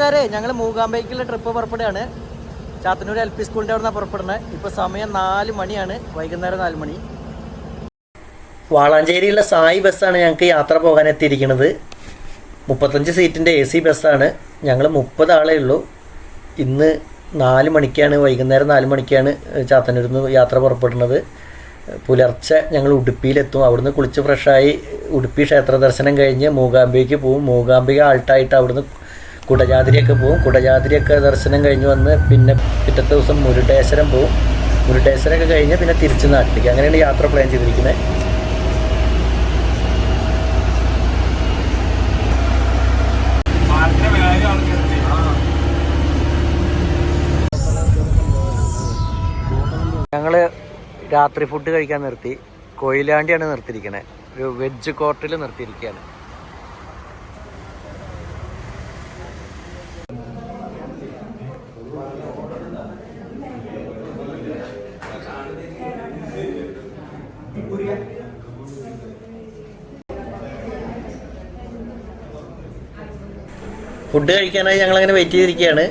കൂട്ടുകാരെ ഞങ്ങൾ മൂകാംബൈക്കുള്ള ട്രിപ്പ് പുറപ്പെടുകയാണ്. ചാത്തന്നൂർ എൽ പി സ്കൂളിന്റെ അവിടെ നിന്നാണ് പുറപ്പെടുന്നത്. ഇപ്പോൾ സമയം നാല് മണിയാണ്. വൈകുന്നേരം നാല് മണി. വാളാഞ്ചേരിയിലുള്ള സായി ബസ്സാണ് ഞങ്ങൾക്ക് യാത്ര പോകാൻ എത്തിയിരിക്കുന്നത്. മുപ്പത്തഞ്ച് സീറ്റിന്റെ എ സി ബസ്സാണ് ഞങ്ങൾ മുപ്പത് ആളേ ഉള്ളൂ. ഇന്ന് നാല് മണിക്കാണ് വൈകുന്നേരം നാല് മണിക്കാണ് ചാത്തന്നൂരിൽ നിന്ന് യാത്ര പുറപ്പെടുന്നത്. പുലർച്ചെ ഞങ്ങൾ ഉടുപ്പിയിലെത്തും. അവിടുന്ന് കുളിച്ച് ഫ്രഷായി ഉടുപ്പി ക്ഷേത്ര ദർശനം കഴിഞ്ഞ് മൂകാംബികയ്ക്ക് പോവും. മൂകാംബിക ആൾട്ടായിട്ട് അവിടുന്ന് കുടജാതിരിയൊക്കെ പോവും. കുടജാതിരിയൊക്കെ ദർശനം കഴിഞ്ഞ് വന്ന് പിന്നെ പിറ്റത്തെ ദിവസം മുരുടേശ്വരം പോവും. മുരുടേശ്വരമൊക്കെ കഴിഞ്ഞ് പിന്നെ തിരിച്ച് നാട്ടിലേക്ക്. അങ്ങനെയാണ് യാത്ര പ്ലാൻ ചെയ്തിരിക്കുന്നത് ഞങ്ങൾ രാത്രി ഫുഡ് കഴിക്കാൻ നിർത്തി. കൊയിലാണ്ടിയാണ് നിർത്തിയിരിക്കണേ ഒരു വെജ് കോർട്ടിൽ നിർത്തിയിരിക്കുകയാണ്. ഫുഡ് കഴിക്കാനായി ഞങ്ങൾ അങ്ങനെ വെയിറ്റ് ചെയ്തിരിക്കുകയാണ്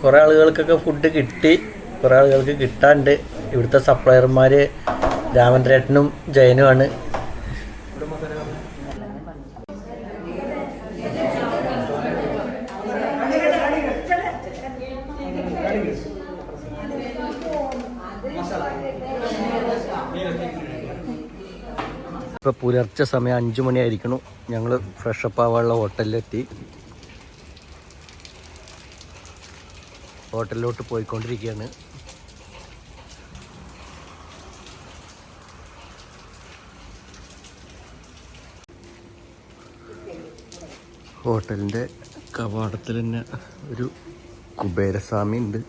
കുറേ ആളുകൾക്കൊക്കെ ഫുഡ് കിട്ടി. കുറേ ആളുകൾക്ക് കിട്ടാണ്ട്. ഇവിടുത്തെ സപ്ലയർമാർ രാമൻരേട്ടനും ജയനുമാണ് ഇപ്പോൾ പുലർച്ചെ സമയം അഞ്ചു മണിയായിരിക്കണു. ഞങ്ങൾ ഫ്രഷപ്പ് ആവാനുള്ള ഹോട്ടലിലെത്തി. ഹോട്ടലിലോട്ട് പോയിക്കൊണ്ടിരിക്കുകയാണ്. ഹോട്ടലിന്റെ കവാടത്തിൽ തന്നെ ഒരു കുബേരസ്വാമി ഉണ്ട്.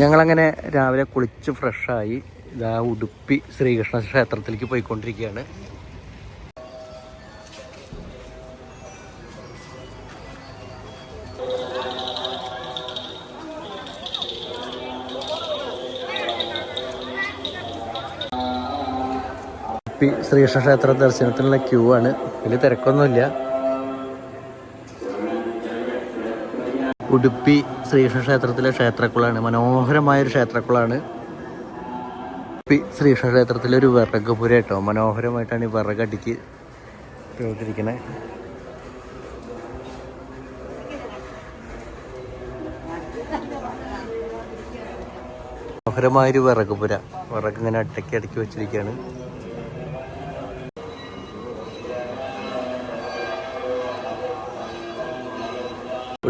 ഞങ്ങളങ്ങനെ രാവിലെ കുളിച്ച് ഫ്രഷായി ഇതാ ഉടുപ്പി ശ്രീകൃഷ്ണ ക്ഷേത്രത്തിലേക്ക് പോയിക്കൊണ്ടിരിക്കുകയാണ്. ശ്രീകൃഷ്ണ ക്ഷേത്ര ദർശനത്തിനുള്ള ക്യൂ ആണ്. വലിയ തിരക്കൊന്നുമില്ല. ഉടുപ്പി ശ്രീകൃഷ്ണ ക്ഷേത്രത്തിലെ ക്ഷേത്രക്കുളാണ്. മനോഹരമായൊരു ക്ഷേത്രക്കുളമാണ് ഉടുപ്പി ശ്രീകൃഷ്ണ ക്ഷേത്രത്തിലെ ഒരു വിറക് പുര കേട്ടോ. മനോഹരമായിട്ടാണ് ഈ വിറകടിക്ക് പ്രവർത്തിരിക്കണേ മനോഹരമായൊരു വിറക് പുര വിറക് ഇങ്ങനെ അട്ടക്കി അടക്കി വെച്ചിരിക്കുകയാണ്.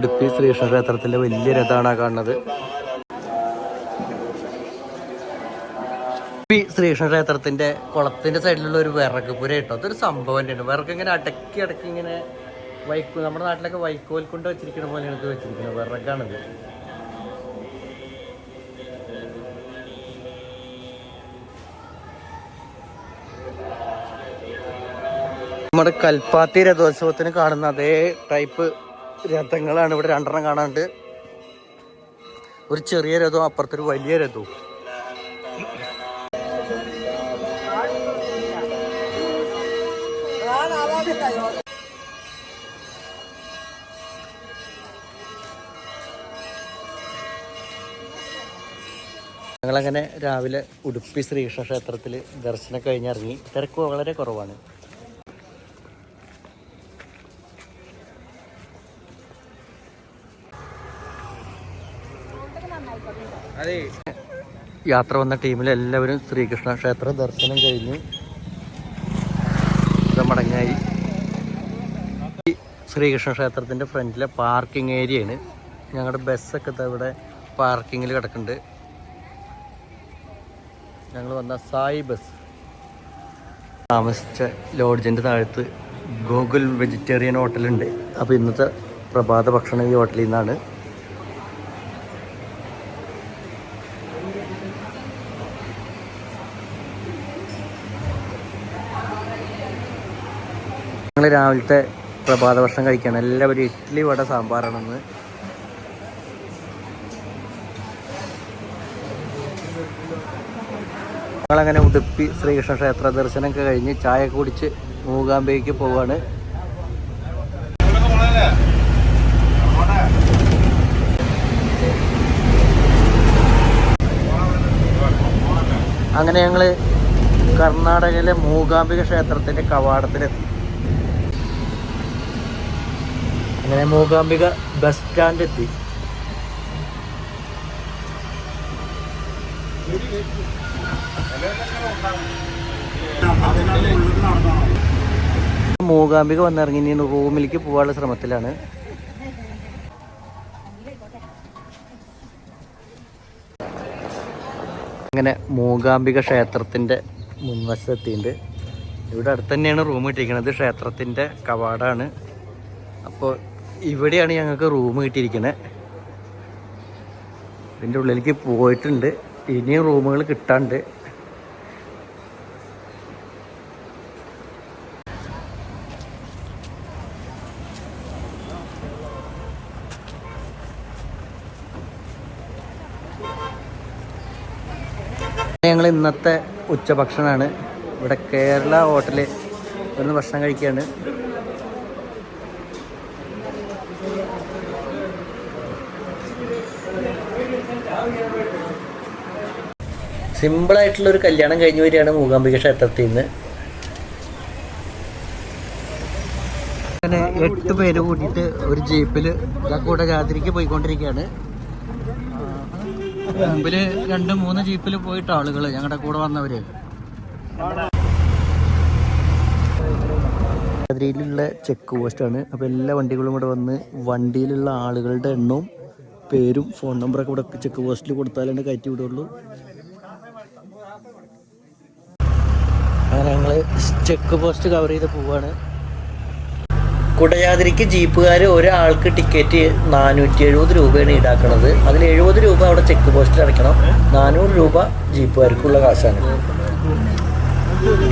ഉടുപ്പി ശ്രീകൃഷ്ണ ക്ഷേത്രത്തിന്റെ വലിയ രഥമാണ് കാണുന്നത്. ഉടുപ്പി ശ്രീകൃഷ്ണ ക്ഷേത്രത്തിന്റെ കുളത്തിന്റെ സൈഡിലുള്ള ഒരു വിറക് പുര കേട്ടോ. അതൊരു സംഭവം തന്നെയാണ്. വിറക് ഇങ്ങനെ അടക്കി അടക്കി ഇങ്ങനെ വൈക്കോ നമ്മുടെ നാട്ടിലൊക്കെ വൈക്കോൽ കൊണ്ട് വെച്ചിരിക്കുന്ന പോലെയാണ് ഇത് വെച്ചിരിക്കുന്നത്. വിറകാണിത് നമ്മുടെ കൽപ്പാത്തി രഥോത്സവത്തിന് കാണുന്ന അതേ ടൈപ്പ് രഥങ്ങളാണ് ഇവിടെ രണ്ടെണ്ണം കാണാണ്ട് ഒരു ചെറിയ രഥവും അപ്പുറത്തൊരു വലിയ രഥവും. ഞങ്ങളങ്ങനെ രാവിലെ ഉടുപ്പി ശ്രീകൃഷ്ണ ക്ഷേത്രത്തിൽ ദർശനം കഴിഞ്ഞിറങ്ങി. തിരക്ക് വളരെ കുറവാണ്. യാത്ര വന്ന ടീമിൽ എല്ലാവരും ശ്രീകൃഷ്ണ ക്ഷേത്ര ദർശനം കഴിഞ്ഞ് മടങ്ങായി. ശ്രീകൃഷ്ണ ക്ഷേത്രത്തിന്റെ ഫ്രണ്ടിലെ പാർക്കിംഗ് ഏരിയയാണ് ഞങ്ങളുടെ ബസ്സൊക്കെ ഇവിടെ പാർക്കിങ്ങിൽ കിടക്കുന്നുണ്ട് ഞങ്ങൾ വന്ന സായി ബസ് താമസിച്ച ലോഡ്ജിന്റെ താഴത്ത് ഗൂഗിൾ വെജിറ്റേറിയൻ ഹോട്ടലുണ്ട് അപ്പോൾ ഇന്നത്തെ പ്രഭാത ഭക്ഷണം ഈ ഹോട്ടലിൽ നിന്നാണ്. ഞങ്ങൾ രാവിലത്തെ പ്രഭാത ഭക്ഷണം കഴിക്കുകയാണ് എല്ലാവരും ഇഡ്ഡലി വട സാമ്പാറാണെന്ന്. ഞങ്ങളങ്ങനെ ഉടുപ്പി ശ്രീകൃഷ്ണ ക്ഷേത്ര ദർശനമൊക്കെ കഴിഞ്ഞ് ചായ കുടിച്ച് മൂകാംബയ്ക്ക് പോവാണ്. അങ്ങനെ ഞങ്ങൾ കർണാടകയിലെ മൂകാംബിക ക്ഷേത്രത്തിന്റെ കവാടത്തിലെത്തി. അങ്ങനെ മൂകാംബിക ബസ് സ്റ്റാൻഡ് എത്തി. മൂകാംബിക വന്നിറങ്ങി ഇനി റൂമിലേക്ക് പോകാനുള്ള ശ്രമത്തിലാണ്. അങ്ങനെ മൂകാംബിക ക്ഷേത്രത്തിന്റെ മുൻവശത്തെത്തിയിട്ടുണ്ട്. ഇവിടെ അടുത്ത് തന്നെയാണ് റൂം ഇട്ടിരിക്കുന്നത്. ക്ഷേത്രത്തിന്റെ കവാടാണ് അപ്പോൾ ഇവിടെയാണ് ഞങ്ങൾക്ക് റൂം കിട്ടിയിരിക്കുന്നത് ഇതിന്റെ ഉള്ളിലേക്ക് പോയിട്ടുണ്ട്. ഇനിയും റൂമുകൾ കിട്ടാണ്ട്. ഞങ്ങൾ ഇന്നത്തെ ഉച്ചഭക്ഷണമാണ്. ഇവിടെ കേരള ഹോട്ടലിൽ ഒന്ന് ഭക്ഷണം കഴിക്കുകയാണ്. സിമ്പിളായിട്ടുള്ള ഒരു കല്യാണം കഴിഞ്ഞു വരികയാണ് മൂകാംബിക ക്ഷേത്രത്തിൽ നിന്ന്. അങ്ങനെ എട്ട് പേര് കൂട്ടിയിട്ട് ഒരു ജീപ്പിൽ കൂടെ ജാതിരിക്ക് പോയിക്കൊണ്ടിരിക്കുകയാണ്. മുമ്പിൽ രണ്ട് മൂന്ന് ജീപ്പിൽ പോയിട്ട് ആളുകൾ ഞങ്ങളുടെ കൂടെ വന്നവര്. അതിലുള്ള ചെക്ക് പോസ്റ്റ് ആണ്. അപ്പോൾ എല്ലാ വണ്ടികളും കൂടെ വന്ന് വണ്ടിയിലുള്ള ആളുകളുടെ എണ്ണവും പേരും ഫോൺ നമ്പറൊക്കെ ഇവിടെ ചെക്ക് പോസ്റ്റിൽ കൊടുത്താലാണ് കയറ്റി വിടുള്ളൂ അങ്ങനെ ഞങ്ങൾ ചെക്ക് പോസ്റ്റ് കവർ ചെയ്ത് പോവാണ്. കുടയാതിരിക്ക് ജീപ്പുകാർ ഒരാൾക്ക് ടിക്കറ്റ് നാനൂറ്റി എഴുപത് രൂപയാണ് ഈടാക്കുന്നത് അതിൽ എഴുപത് രൂപ അവിടെ ചെക്ക് പോസ്റ്റിൽ അടയ്ക്കണം. നാനൂറ് രൂപ ജീപ്പുകാർക്കുള്ള കാശാണ്.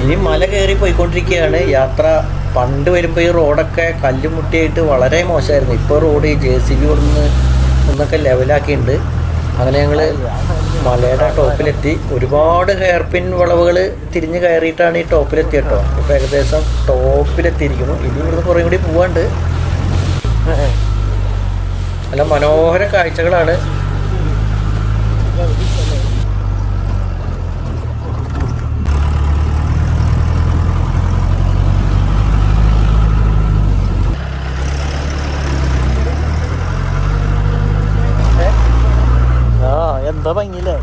ഇനി മല കയറി പോയിക്കൊണ്ടിരിക്കുകയാണ്. യാത്ര പണ്ട് വരുമ്പോൾ ഈ റോഡൊക്കെ കല്ലുമുട്ടിയായിട്ട് വളരെ മോശമായിരുന്നു. ഇപ്പോൾ റോഡ് ജെ സി ബി ഒന്ന് ഒന്നൊക്കെ ലെവലാക്കിയിട്ടുണ്ട്. അങ്ങനെ ഞങ്ങൾ മലയുടെ ടോപ്പിലെത്തി. ഒരുപാട് ഹെയർ പിൻ വളവുകൾ തിരിഞ്ഞ് കയറിയിട്ടാണ് ഈ ടോപ്പിലെത്തി കേട്ടോ ഇപ്പം ഏകദേശം ടോപ്പിലെത്തിയിരിക്കുന്നു. ഇനി ഇവിടുന്ന് കുറേ കൂടി പോവാണ്ട്. നല്ല മനോഹര കാഴ്ചകളാണ് ആ എന്താ ഭംഗിയില്ലേ?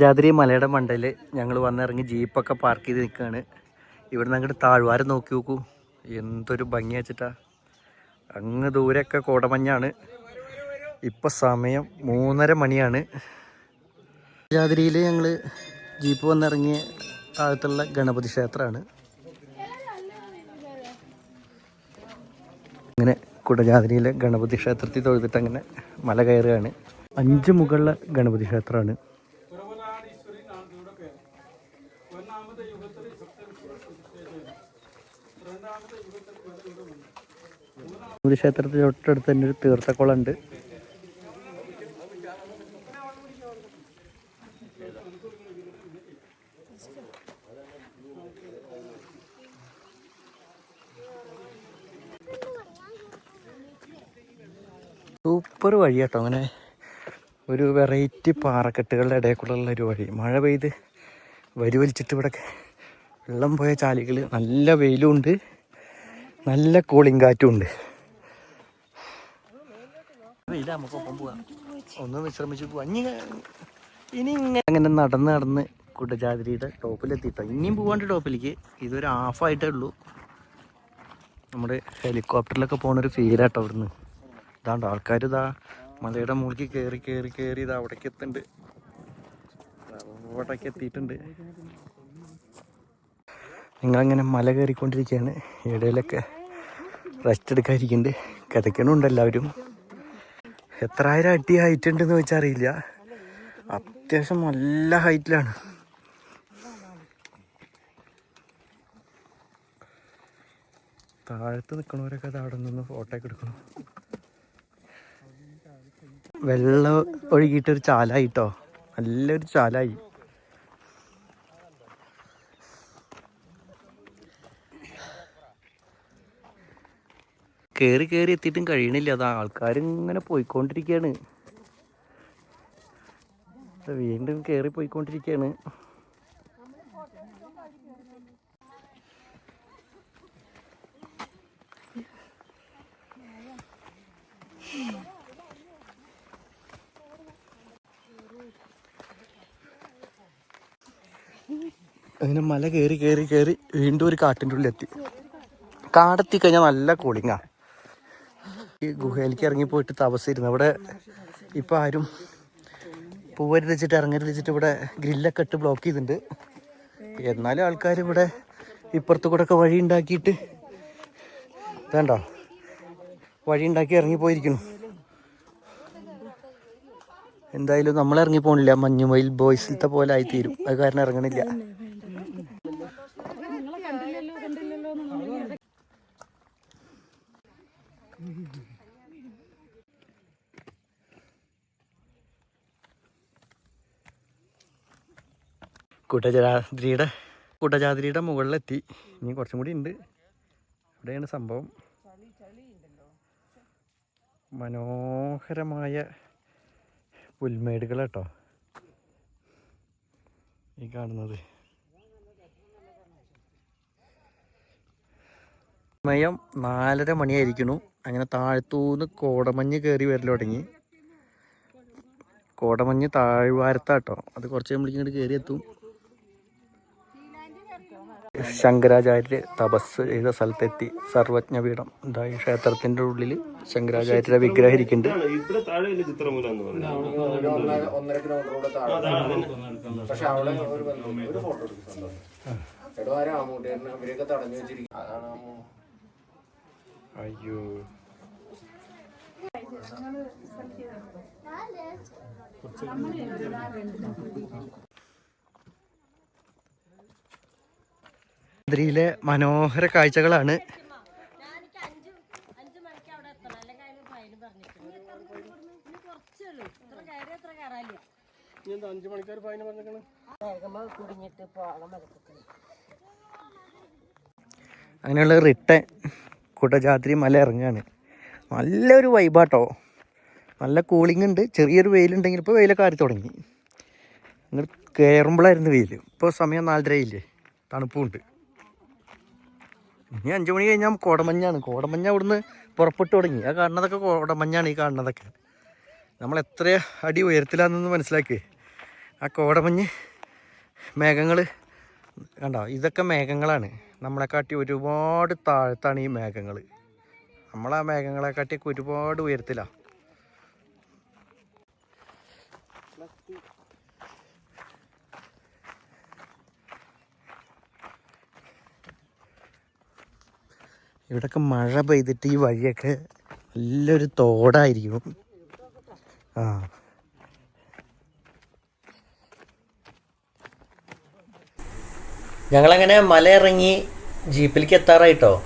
ജാതിരി മലയുടെ മണ്ടയിൽ ഞങ്ങൾ വന്നിറങ്ങി ജീപ്പൊക്കെ പാർക്ക് ചെയ്ത് നിൽക്കുകയാണ് ഇവിടുന്ന് അങ്ങോട്ട് താഴ്വാരം നോക്കി നോക്കൂ. എന്തൊരു ഭംഗി വെച്ചിട്ടാ അങ്ങ് ദൂരെയൊക്കെ കോടമഞ്ഞാണ്. ഇപ്പം സമയം മൂന്നര മണിയാണ്. ജാതിരിയിൽ ഞങ്ങൾ ജീപ്പ് വന്നിറങ്ങിയ താഴത്തുള്ള ഗണപതി ക്ഷേത്രമാണ്. അങ്ങനെ കുടജാതിരിയിലെ ഗണപതി ക്ഷേത്രത്തിൽ തൊഴുതിട്ട് അങ്ങനെ മല കയറുകയാണ്. അഞ്ച് മുകളിലെ ഗണപതി ക്ഷേത്രമാണ്. ഗണപതി ക്ഷേത്രത്തിൽ തൊട്ടടുത്ത് തന്നെ ഒരു തീർത്ഥക്കുളം ഉണ്ട് സൂപ്പർ വഴി കേട്ടോ അങ്ങനെ ഒരു വെറൈറ്റി പാറക്കെട്ടുകളുടെ ഇടയിൽ ഒരു വഴി. മഴ പെയ്ത് വരി വലിച്ചിട്ട് ഇവിടെ വെള്ളം പോയ ചാലികൾ നല്ല വെയിലും ഉണ്ട്. നല്ല കൂളിംഗ് കാറ്റും ഉണ്ട്. വെയില നമുക്കൊപ്പം പോവാം. ഒന്ന് വിശ്രമിച്ച് പോവാം. ഇനി ഇനി ഇങ്ങനെ അങ്ങനെ നടന്ന് നടന്ന് കുട്ടജാതിരിയുടെ ടോപ്പിലെത്തിയിട്ടോ ഇനിയും പോവാണ്ട് ടോപ്പിലേക്ക്. ഇതൊരു ഹാഫായിട്ടേ ഉള്ളൂ. നമ്മുടെ ഹെലികോപ്റ്ററിലൊക്കെ പോണ ഒരു ഫീലാട്ടോ അവിടുന്ന്. ഇതാണ്ട് ആൾക്കാർ ഇതാ മലയുടെ മുകളിൽ കയറി കയറി കയറി ഇതാ അവിടേക്ക് എത്തുന്നുണ്ട് അവിടേക്ക് എത്തിയിട്ടുണ്ട്. നിങ്ങളങ്ങനെ മല കയറിക്കൊണ്ടിരിക്കുകയാണ്. ഇടയിലൊക്കെ റെസ്റ്റ് എടുക്കാതിരിക്കുന്നുണ്ട് കിതക്കണുണ്ട് എല്ലാവരും. എത്ര ആയിരം അടി ഹൈറ്റ് ഉണ്ടെന്ന് വെച്ചാൽ അറിയില്ല അത്യാവശ്യം നല്ല ഹൈറ്റിലാണ് താഴത്ത് നിൽക്കണവരൊക്കെ അവിടെ നിന്ന് ഫോട്ടോ ഒക്കെ എടുക്കണം. വെള്ളം ഒഴുകിയിട്ടൊരു ചാലായിട്ടോ നല്ലൊരു ചാലായി. കേറി കയറി എത്തിയിട്ടും കഴിയണില്ല. അത് ആൾക്കാർ ഇങ്ങനെ പോയിക്കൊണ്ടിരിക്കുകയാണ് വീണ്ടും കയറി പോയിക്കൊണ്ടിരിക്കുകയാണ് അങ്ങനെ മല കയറി കയറി കയറി വീണ്ടും ഒരു കാട്ടിന്റെ ഉള്ളിലെത്തി. കാടെത്തി കഴിഞ്ഞാൽ നല്ല കൂളിങ്ങാ ഈ ഗുഹയിലേക്ക് ഇറങ്ങിപ്പോയിട്ട് തപസ്സിരുന്നു അവിടെ ഇപ്പം ആരും പൂവരുത് വെച്ചിട്ട് ഇറങ്ങരുത് വെച്ചിട്ട് ഇവിടെ ഗ്രില്ലൊക്കെ ഇട്ട് ബ്ലോക്ക് ചെയ്തിട്ടുണ്ട്. എന്നാലും ആൾക്കാർ ഇവിടെ ഇപ്പുറത്ത് കൂടെ ഒക്കെ വഴി ഉണ്ടാക്കിയിട്ട് വേണ്ട വഴി ഉണ്ടാക്കി ഇറങ്ങിപ്പോയിരിക്കുന്നു. എന്തായാലും നമ്മൾ ഇറങ്ങി പോണില്ല മഞ്ഞുമയിൽ ബോയ്സിലത്തെ പോലെ ആയിത്തീരും. അത് കാരണം ഇറങ്ങണില്ല. കുട്ടജാദ്രിയുടെ കുട്ടജാദ്രിയുടെ മുകളിലെത്തി. ഇനി കുറച്ചും കൂടി ഉണ്ട് ഇവിടെയാണ് സംഭവം. മനോഹരമായ പുൽമേടുകൾ കേട്ടോ ഈ കാണുന്നത്. സമയം നാലര മണിയായിരിക്കണു അങ്ങനെ താഴ്ത്തൂന്ന് കോടമഞ്ഞ് കയറി വരൽ തുടങ്ങി. കോടമഞ്ഞ് താഴ്വാരത്താട്ടോ അത് കുറച്ച് കഴിയുമ്പോഴേക്കും ഇങ്ങോട്ട് കയറി എത്തും ശങ്കരാചാര്യര് തപസ് ചെയ്ത സ്ഥലത്തെത്തി സർവജ്ഞപീഠം. എന്താ ഈ ക്ഷേത്രത്തിന്റെ ഉള്ളിൽ ശങ്കരാചാര്യരെ വിഗ്രഹം ഇരിക്കുന്നുണ്ട്. അയ്യോ. താഴെ വലിയ ചിത്രമൂല എന്ന് പറഞ്ഞു ഒന്നര കിലോമീറ്റർ കൂടെ താഴെ പക്ഷെ അവിടെ ഒരു ബന്ധം ഒരു ഫോട്ടോ എടുക്കുന്നുണ്ടോ എടോ ആ രാമൂട്ടേരനെ അവരെയൊക്കെ തടഞ്ഞു വെച്ചിരിക്കും അതാണ് ആ മൂ- അയ്യോ ിലെ മനോഹര കാഴ്ചകളാണ്. അങ്ങനെയുള്ള റിട്ട കുടജാദ്രി മല ഇറങ്ങാണ്. നല്ലൊരു വൈബാട്ടോ നല്ല കൂളിംഗ് ഉണ്ട്. ചെറിയൊരു വെയിലുണ്ടെങ്കിൽ ഇപ്പോൾ വെയിലൊക്കെ ആരി തുടങ്ങി. ഇങ്ങോട്ട് കയറുമ്പോഴായിരുന്നു വെയിൽ ഇപ്പോൾ സമയം നാലരയില്ലേ തണുപ്പുണ്ട്. ഇനി അഞ്ചു മണി കഴിഞ്ഞാൽ കോടമഞ്ഞാണ്. കോടമഞ്ഞ അവിടുന്ന് പുറപ്പെട്ടു തുടങ്ങി. ആ കാണുന്നതൊക്കെ കോടമഞ്ഞാണ് ഈ കാണുന്നതൊക്കെ. നമ്മൾ എത്ര അടി ഉയരത്തിലാണെന്ന് മനസ്സിലാക്കി. ആ കോടമഞ്ഞ് മേഘങ്ങൾ കണ്ടോ? ഇതൊക്കെ മേഘങ്ങളാണ്. നമ്മളെക്കാട്ടി ഒരുപാട് താഴത്താണ് ഈ മേഘങ്ങൾ നമ്മളാ മേഘങ്ങളെക്കാട്ടിയൊക്കെ ഒരുപാട് ഉയരത്തിലാണ് ഇവിടൊക്കെ മഴ പെയ്തിട്ട് ഈ വഴിയൊക്കെ നല്ലൊരു തോടായിരിക്കും. ആ. ഞങ്ങളങ്ങനെ മല ഇറങ്ങി ജീപ്പിലേക്ക് എത്താറായിട്ടോ?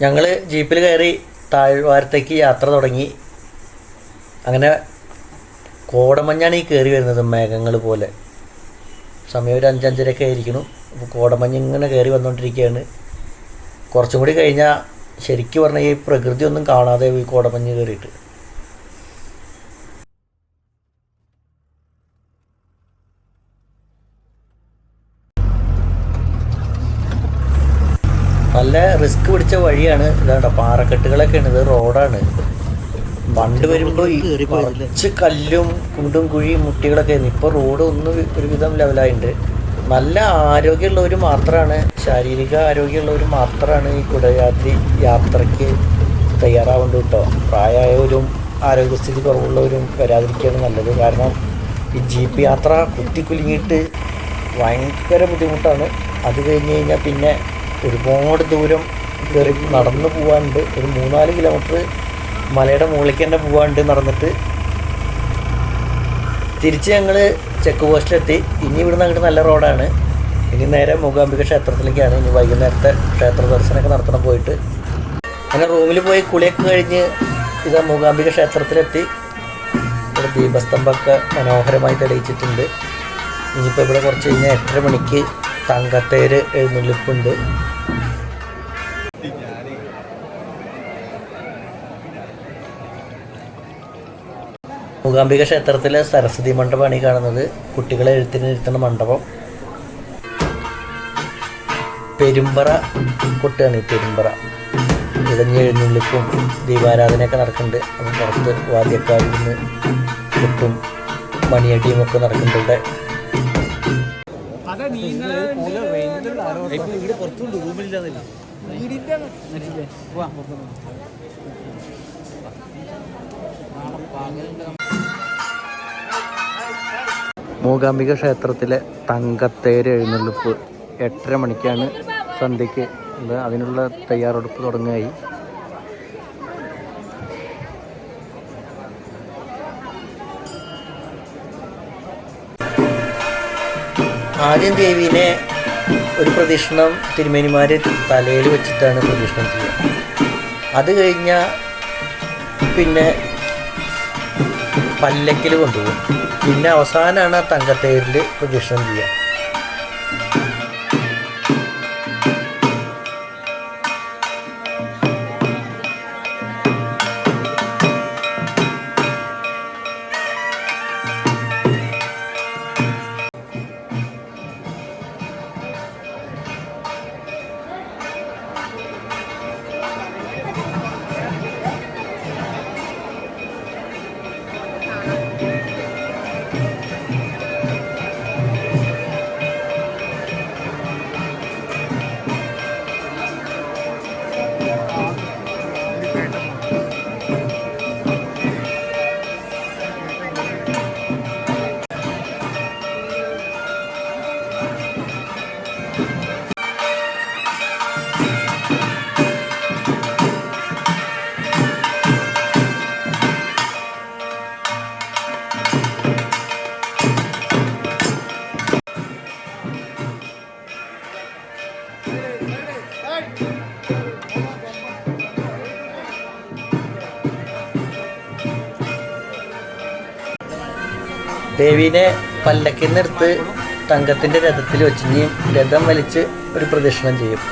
ഞങ്ങൾ ജീപ്പിൽ കയറി താഴ്വാരത്തേക്ക് യാത്ര തുടങ്ങി. അങ്ങനെ കോടമഞ്ഞാണ് ഈ കയറി വരുന്നത് മേഘങ്ങൾ പോലെ. സമയം ഒരു അഞ്ചഞ്ചരൊക്കെ ആയിരിക്കണം. അപ്പോൾ കോടമഞ്ഞ് ഇങ്ങനെ കയറി വന്നുകൊണ്ടിരിക്കുകയാണ് കുറച്ചും കൂടി കഴിഞ്ഞാൽ ശരിക്കും പറഞ്ഞാൽ ഈ പ്രകൃതി ഒന്നും കാണാതെ ഈ കോടമഞ്ഞ് കയറിയിട്ട് നല്ല റിസ്ക് പിടിച്ച വഴിയാണ് ഇതാണ്ട പാറക്കെട്ടുകളൊക്കെയാണ് ഇത് റോഡാണ്. പണ്ട് വരുമ്പോൾ കുറച്ച് കല്ലും കുണ്ടും കുഴിയും മുട്ടികളൊക്കെ ആയിരുന്നു. ഇപ്പോൾ റോഡ് ഒന്നും ഒരുവിധം ലെവലായിട്ടുണ്ട് നല്ല ആരോഗ്യമുള്ളവർ മാത്രമാണ് ശാരീരിക ആരോഗ്യമുള്ളവർ മാത്രമാണ് ഈ കുടയാത്രി യാത്രയ്ക്ക് തയ്യാറാവേണ്ടത് കേട്ടോ. പ്രായമായവരും ആരോഗ്യസ്ഥിതി കുറവുള്ളവരും വരാതിരിക്കുകയാണ് നല്ലത്. കാരണം ഈ ജീപ്പ് യാത്ര കുത്തിക്കുലുങ്ങിയിട്ട് ഭയങ്കര ബുദ്ധിമുട്ടാണ്. അത് കഴിഞ്ഞ് കഴിഞ്ഞാൽ പിന്നെ ഒരുപാട് ദൂരം കയറി നടന്ന് പോകാനുണ്ട് ഒരു മൂന്നാൽ കിലോമീറ്റർ മലയുടെ മുകളിലേക്ക് തന്നെ പോകാനുണ്ട് നടന്നിട്ട്. തിരിച്ച് ഞങ്ങൾ ചെക്ക് പോസ്റ്റിലെത്തി. ഇനി ഇവിടുന്ന് അങ്ങോട്ട് നല്ല റോഡാണ്. ഇനി നേരെ മൂകാംബിക ക്ഷേത്രത്തിലേക്കാണ്. ഇനി വൈകുന്നേരത്തെ ക്ഷേത്ര ദർശനമൊക്കെ നടത്തണം പോയിട്ട്. അങ്ങനെ റൂമിൽ പോയി കുളിയൊക്കെ കഴിഞ്ഞ് ഇതാ മൂകാംബിക ക്ഷേത്രത്തിലെത്തി. ഇവിടെ ദീപസ്തംഭമൊക്കെ മനോഹരമായി തെളിയിച്ചിട്ടുണ്ട്. ഇനിയിപ്പോൾ ഇവിടെ കുറച്ച് കഴിഞ്ഞാൽ എട്ടര മണിക്ക് തങ്കത്തേര് എഴുന്നള്ളിപ്പുണ്ട്. മൂകാംബിക ക്ഷേത്രത്തിലെ സരസ്വതി മണ്ഡപമാണ് ഈ കാണുന്നത്. കുട്ടികളെ എഴുത്തിന് ഇരുത്തുന്ന മണ്ഡപം. പെരുമ്പറ കൊട്ടാണ് ഈ പെരുമ്പറ. ഇടഞ്ഞ് എഴുന്നള്ളിപ്പും ദീപാരാധനയൊക്കെ നടക്കുന്നുണ്ട്. അപ്പം പുറത്ത് വാദ്യക്കാരിൽ നിന്ന് കൊട്ടും മണിയടിയും ഒക്കെ നടക്കുന്നുണ്ട് ഇവിടെ. മൂകാംബിക ക്ഷേത്രത്തിലെ തങ്കത്തേര് എഴുന്നള്ളിപ്പ് എട്ടര മണിക്കാണ് സന്ധ്യക്ക് അതിനുള്ള തയ്യാറെടുപ്പ് തുടങ്ങുകയായി. ആദ്യം ദേവീനെ ഒരു പ്രദക്ഷിണം തിരുമേനിമാർ തലയിൽ വെച്ചിട്ടാണ് പ്രദക്ഷിണം ചെയ്യുക. അത് കഴിഞ്ഞാൽ പിന്നെ പല്ലക്കിൽ കൊണ്ടുപോകും. പിന്നെ അവസാനമാണ് ആ തങ്കത്തേരിൽ പ്രദക്ഷിണം ചെയ്യുക ദേവീനെ പല്ലക്കിൽ നിന്നെടുത്ത് തങ്കത്തിന്റെ രഥത്തിൽ വെച്ച് ഇനിയും രഥം വലിച്ച് ഒരു പ്രദക്ഷിണം ചെയ്യും.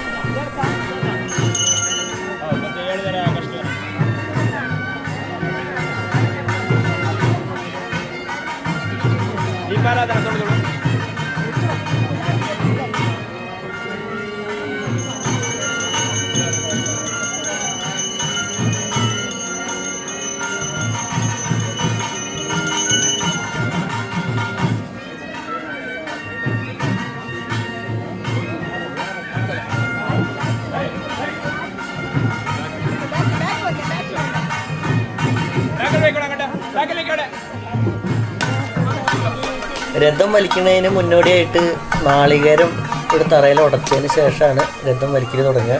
വലിക്കുന്നതിന് മുന്നോടിയായിട്ട് നാളികേരം ഒരു തറയിൽ ഉടച്ചതിന് ശേഷമാണ് രഥം വലിക്കൽ തുടങ്ങുക.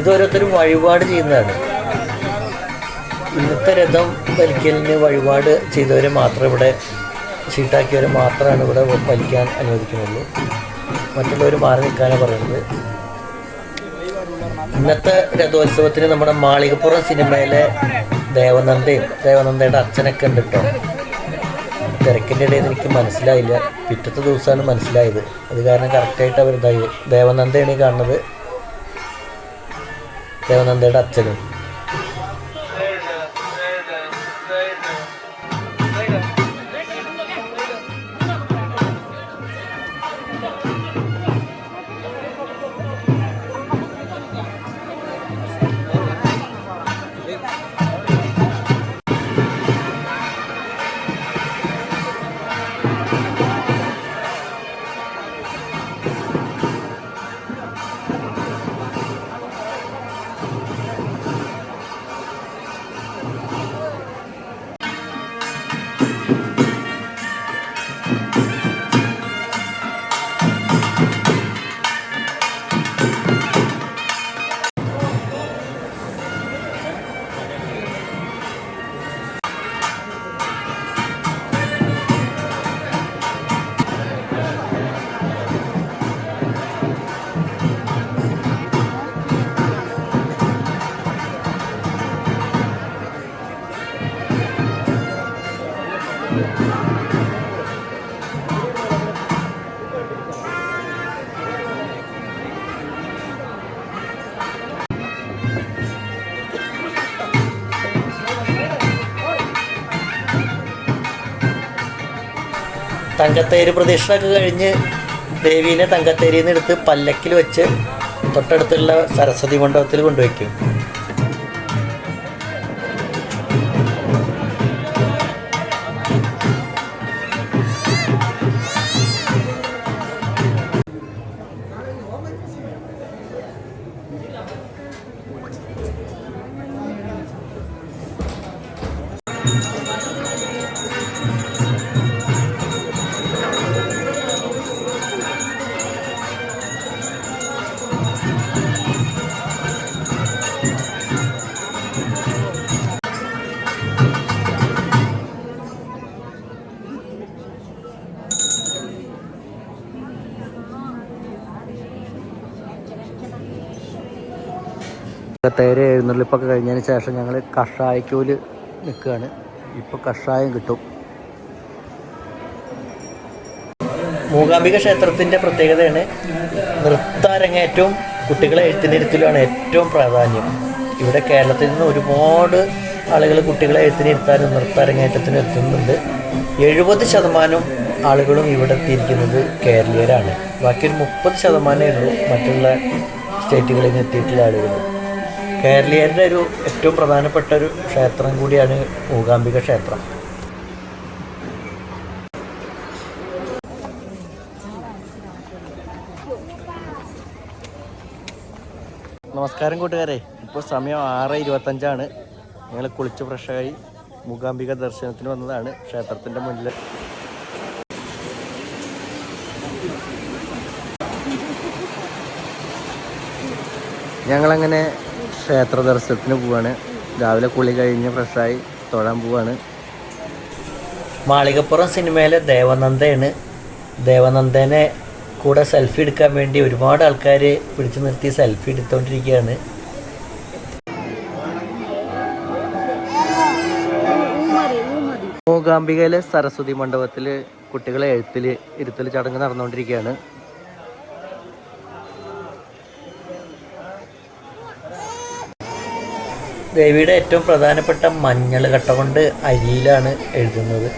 ഇത് ഓരോരുത്തരും വഴിപാട് ചെയ്യുന്നതാണ്. ഇന്നത്തെ രഥം വലിക്കലിന് വഴിപാട് ചെയ്തവരെ മാത്രം ഇവിടെ ചീട്ടാക്കിയവരെ മാത്രമാണ് ഇവിടെ വലിക്കാൻ അനുവദിക്കുന്നുള്ളൂ മറ്റുള്ളവർ മാറി നിൽക്കാനാണ് പറയുന്നത്. ഇന്നത്തെ രഥോത്സവത്തിന് നമ്മുടെ മാളികപ്പുറം സിനിമയിലെ ദേവനന്ദയും ദേവനന്ദയുടെ അച്ഛനൊക്കെ ഉണ്ട് കേട്ടോ. തിരക്കിന്റെ ഇടയിൽ എനിക്ക് മനസ്സിലായില്ല. പിറ്റത്തെ ദിവസമാണ് മനസ്സിലായത്. അത് കാരണം കറക്റ്റായിട്ട് അവർ ദേവനന്ദയാണ് ഈ കാണുന്നത്. ദേവനന്ദയുടെ അച്ഛനും. തങ്കത്തേര് പ്രദക്ഷിണമൊക്കെ കഴിഞ്ഞ് ദേവീനെ തങ്കത്തേരിയിൽ എടുത്ത് പല്ലക്കിൽ വെച്ച് തൊട്ടടുത്തുള്ള സരസ്വതി മണ്ഡപത്തിൽ കൊണ്ടുവയ്ക്കും. തേര് എഴുന്നള്ളിപ്പൊക്കെ കഴിഞ്ഞതിന് ശേഷം ഞങ്ങൾ കഷായക്കൂൽ നിൽക്കുകയാണ് ഇപ്പോൾ കഷായം കിട്ടും. മൂകാംബിക ക്ഷേത്രത്തിന്റെ പ്രത്യേകതയാണ് നൃത്താരങ്ങേറ്റവും കുട്ടികളെ എഴുത്തിനിരുത്തലുമാണ് ഏറ്റവും പ്രാധാന്യം. ഇവിടെ കേരളത്തിൽ നിന്ന് ഒരുപാട് ആളുകൾ കുട്ടികളെ എഴുത്തിനിരുത്താനും നൃത്താരങ്ങേറ്റത്തിനും എത്തുന്നുണ്ട്. എഴുപത് ശതമാനം ആളുകളും ഇവിടെ എത്തിയിരിക്കുന്നത് കേരളീയരാണ്. ബാക്കി ഒരു മുപ്പത് ശതമാനമേ ഉള്ളൂ മറ്റുള്ള സ്റ്റേറ്റുകളിൽ നിന്ന് എത്തിയിട്ടുള്ള ആളുകൾ കേരളീയരുടെ ഒരു ഏറ്റവും പ്രധാനപ്പെട്ട ഒരു ക്ഷേത്രം കൂടിയാണ് മൂകാംബിക ക്ഷേത്രം. നമസ്കാരം കൂട്ടുകാരെ. ഇപ്പോൾ സമയം ആറ് ഇരുപത്തഞ്ചാണ്. ഞങ്ങൾ കുളിച്ച് ഫ്രഷായി മൂകാംബിക ദർശനത്തിന് വന്നതാണ് ക്ഷേത്രത്തിന്റെ മുന്നിൽ ഞങ്ങളങ്ങനെ ക്ഷേത്ര ദർശനത്തിന് പോവാണ്. രാവിലെ കുളി കഴിഞ്ഞ് ഫ്രഷായി തൊഴാൻ പോവാണ്. മാളികപ്പുറം സിനിമയിലെ ദേവനന്ദയാണ്. ദേവനന്ദനെ കൂടെ സെൽഫി എടുക്കാൻ വേണ്ടി ഒരുപാട് ആൾക്കാർ പിടിച്ചു നിർത്തി സെൽഫി എടുത്തുകൊണ്ടിരിക്കുകയാണ് മൂകാംബികയിലെ സരസ്വതി മണ്ഡപത്തിൽ കുട്ടികളെ എഴുത്തിൽ ഇരുത്തൽ ചടങ്ങ് നടന്നുകൊണ്ടിരിക്കുകയാണ് ദേവിയുടെ ഏറ്റവും പ്രധാനപ്പെട്ട മഞ്ഞൾ കട്ട കൊണ്ട് അരിയിലാണ് എഴുതുന്നത്.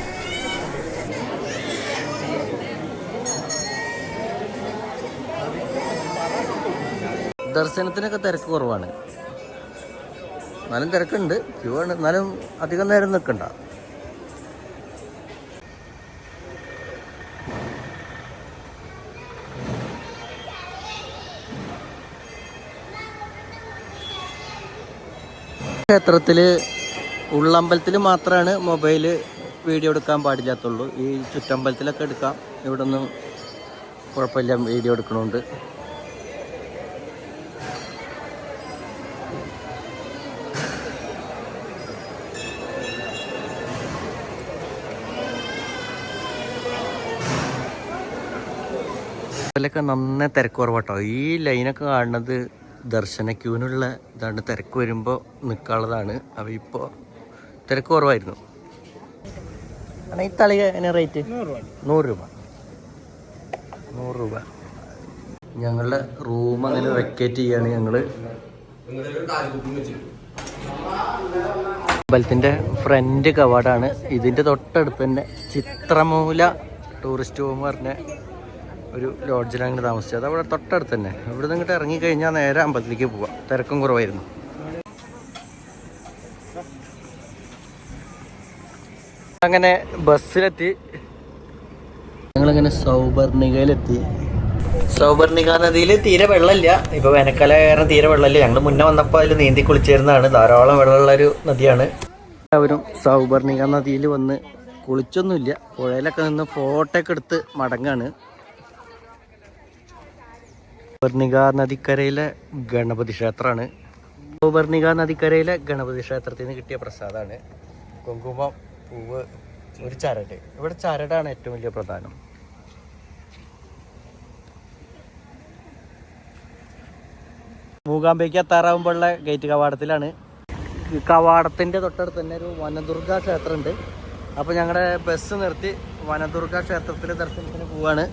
ദർശനത്തിനൊക്കെ തിരക്ക് കുറവാണ്. എന്നാലും തിരക്കുണ്ട്. ക്യൂ ആണ്. എന്നാലും അധികം നേരം നിൽക്കണ്ട. ക്ഷേത്രത്തിൽ ഉള്ളമ്പലത്തിൽ മാത്രമാണ് മൊബൈൽ വീഡിയോ എടുക്കാൻ പാടില്ലാത്തുള്ളൂ. ഈ ചുറ്റമ്പലത്തിലൊക്കെ എടുക്കാം. ഇവിടെ ഒന്നും കുഴപ്പമില്ല വീഡിയോ എടുക്കണോണ്ട്. ൊക്കെ നന്നേ തിരക്ക് കുറവാട്ടോ. ഈ ലൈനൊക്കെ കാണുന്നത് ദർശന ക്യൂവിനുള്ള ഇതാണ് തിരക്ക് വരുമ്പോൾ നിൽക്കാനുള്ളതാണ് അപ്പോൾ ഇപ്പോൾ തിരക്ക് കുറവായിരുന്നു. ഈ തളിക എങ്ങനെ റേറ്റ് നൂറ് രൂപ. നൂറ് രൂപ. ഞങ്ങളുടെ റൂം അങ്ങനെ വെക്കേറ്റ് ചെയ്യാണ് ഞങ്ങൾ അമ്പലത്തിന്റെ ഫ്രണ്ട് കവാടാണ്. ഇതിന്റെ തൊട്ടടുത്ത് തന്നെ ചിത്രമൂല ടൂറിസ്റ്റ് ഹോം പറഞ്ഞ ഒരു ലോഡ്ജിലാണ് അങ്ങനെ താമസിച്ചത്. അവിടെ തൊട്ടടുത്ത് തന്നെ. ഇവിടെ നിന്ന് ഇറങ്ങി ഇറങ്ങിക്കഴിഞ്ഞാൽ നേരെ അമ്പലത്തിലേക്ക് പോവാം. തിരക്കും കുറവായിരുന്നു. അങ്ങനെ ബസ്സിലെത്തി. ഞങ്ങളിങ്ങനെ സൗപർണികയിലെത്തി സൗപർണിക നദിയിൽ തീരെ വെള്ളമില്ല. ഇപ്പോൾ വേനൽക്കാല കാരണം തീരെ വെള്ളമില്ല. ഞങ്ങൾ മുന്നേ വന്നപ്പോൾ അതിൽ നീന്തി കുളിച്ചിരുന്നതാണ്. ധാരാളം വെള്ളമുള്ള ഒരു നദിയാണ്. എല്ലാവരും സൗപർണിക നദിയിൽ വന്ന് കുളിച്ചൊന്നുമില്ല. പുഴയിലൊക്കെ നിന്ന് ഫോട്ടോ ഒക്കെ എടുത്ത് മടങ്ങാണ്. സൗവർണിക നദിക്കരയിലെ ഗണപതി ക്ഷേത്രമാണ്. സൗവർണിക നദിക്കരയിലെ ഗണപതി ക്ഷേത്രത്തിൽ നിന്ന് കിട്ടിയ പ്രസാദമാണ് കുങ്കുമം പൂവ് ഒരു ചരട്. ഇവിടെ ചരടാണ് ഏറ്റവും വലിയ പ്രധാനം. മൂകാംബയ്ക്ക് എത്താറാവുമ്പോഴുള്ള ഗേറ്റ് കവാടത്തിലാണ്. കവാടത്തിന്റെ തൊട്ടടുത്ത് തന്നെ ഒരു വനദുർഗ ക്ഷേത്രമുണ്ട്. അപ്പോൾ ഞങ്ങളുടെ ബസ് നിർത്തി വനദുർഗ ക്ഷേത്രത്തിൽ ദർശനത്തിന് പോവാണ്.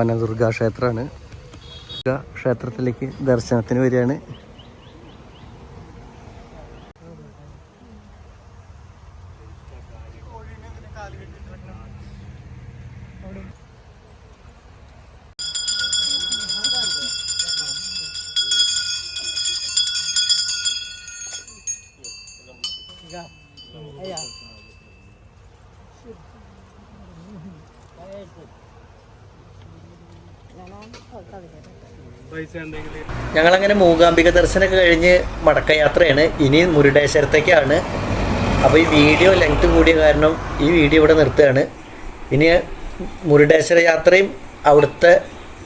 വനദുർഗ ക്ഷേത്രമാണ്. ക്ഷേത്രത്തിലേക്ക് ദർശനത്തിന് വരികയാണ്. ഞങ്ങളങ്ങനെ മൂകാംബിക ദർശനമൊക്കെ കഴിഞ്ഞ് മടക്കയാത്രയാണ്. ഇനി മുരുടേശ്വരത്തേക്കാണ്. അപ്പോൾ ഈ വീഡിയോ ലെങ്ത് കൂടിയ കാരണം ഈ വീഡിയോ ഇവിടെ നിർത്തുകയാണ്. ഇനി മുരുടേശ്വര യാത്രയും അവിടുത്തെ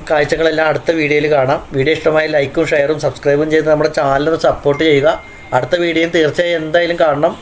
കാഴ്ചകളെല്ലാം അടുത്ത വീഡിയോയിൽ കാണാം. വീഡിയോ ഇഷ്ടമായ ലൈക്കും ഷെയറും സബ്സ്ക്രൈബും ചെയ്ത് നമ്മുടെ ചാനലിനെ സപ്പോർട്ട് ചെയ്യുക. അടുത്ത വീഡിയോയും തീർച്ചയായും എന്തായാലും കാണണം.